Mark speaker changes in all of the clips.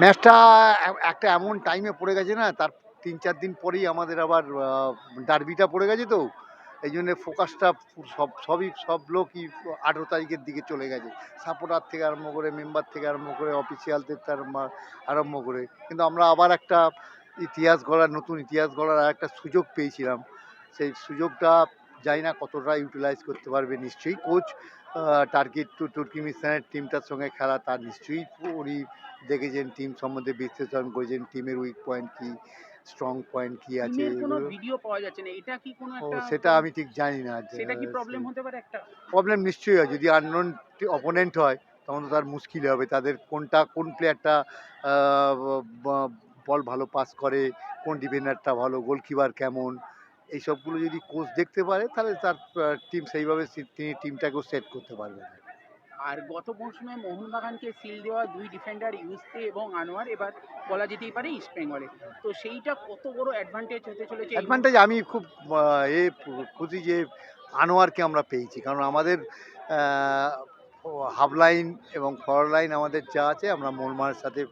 Speaker 1: ম্যাচটা একটা এমন টাইমে পড়ে গেছে না, তার তিন চার দিন পরেই আমাদের আবার ডার্বিটা পড়ে গেছে তো, এই জন্য ফোকাসটা সব, সবই, সব লোকই আঠেরো তারিখের দিকে চলে গেছে। সাপোর্টার থেকে আরম্ভ করে মেম্বার থেকে আরম্ভ করে অফিসিয়ালদের তার আরম্ভ করে। কিন্তু আমরা আবার একটা ইতিহাস গড়ার, নতুন ইতিহাস গড়ার আর একটা সুযোগ পেয়েছিলাম। সেই সুযোগটা জানি না কতটা ইউটিলাইজ করতে পারবে নিশ্চয়ই কোচ টার্গেট টু তুর্কিমিস্তানের টিমটার সঙ্গে খেলা তার নিশ্চয়ই উনি দেখেছেন টিম সম্বন্ধে বিশ্লেষণ করেছেন টিমের উইক পয়েন্ট কি স্ট্রং পয়েন্ট কি আছে
Speaker 2: ভিডিও পাওয়া যাচ্ছে না এটা কি কোনো
Speaker 1: ও
Speaker 2: একটা
Speaker 1: সেটা আমি ঠিক জানি না
Speaker 2: সেটা কি প্রবলেম হতে পারে একটা?
Speaker 1: প্রবলেম নিশ্চয়ই হয় যদি আননোন অপোনেন্ট হয় তখন তো তার মুশকিল হবে তাদের কোনটা কোন প্লেয়ারটা বল ভালো পাস করে কোন ডিফেন্ডারটা ভালো গোলকিপার কেমন এই সবগুলো যদি কোচ দেখতে পারে তাহলে তার টিম সেইভাবে তিনি টিমটাকেও সেট করতে পারবেন
Speaker 2: আর গত মৌসুমে মোহনবাগানকে সিল দেওয়া দুই ডিফেন্ডার ইউসে এবং আনোয়ার এবার বলা যেতেই পারে ইস্ট বেঙ্গলে তো সেইটা কত বড় অ্যাডভান্টেজ হতে চলেছে
Speaker 1: অ্যাডভান্টেজ আমি খুব এ খুশি যে আনোয়ারকে আমরা পেয়েছি। কারণ আমাদের হাফ লাইন এবং ফর লাইন আমাদের যা আছে আমরা মোলমার সাথে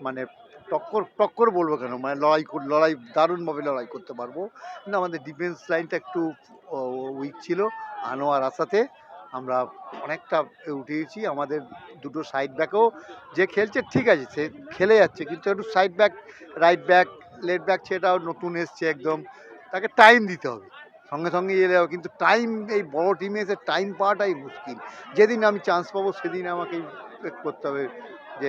Speaker 1: মানে টক্কর টক্কর বলব কেন? মানে লড়াই লড়াই, দারুণভাবে লড়াই করতে পারব। কিন্তু আমাদের ডিফেন্স লাইনটা একটু উইক ছিল। আনোয়ার আসাতে আমরা অনেকটা উঠেছি আমাদের দুটো সাইড ব্যাকও যে খেলছে, ঠিক আছে, সে খেলে যাচ্ছে। কিন্তু একটু side back right back left back সেটাও নতুন এসছে একদম। তাকে টাইম দিতে হবে। সঙ্গে সঙ্গে এলে হবে। কিন্তু টাইম এই বড় টিমে এসে টাইম পাওয়াটাই মুশকিল। যেদিন আমি চান্স পাবো, সেদিন আমাকে করতে হবে। যে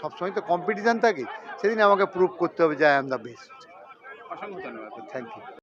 Speaker 1: সবসময় তো কম্পিটিশান থাকে সেদিন আমাকে প্রুভ করতে হবে যে আই অ্যাম দ্য বেস্ট
Speaker 2: অসংখ্য ধন্যবাদ।
Speaker 1: Thank you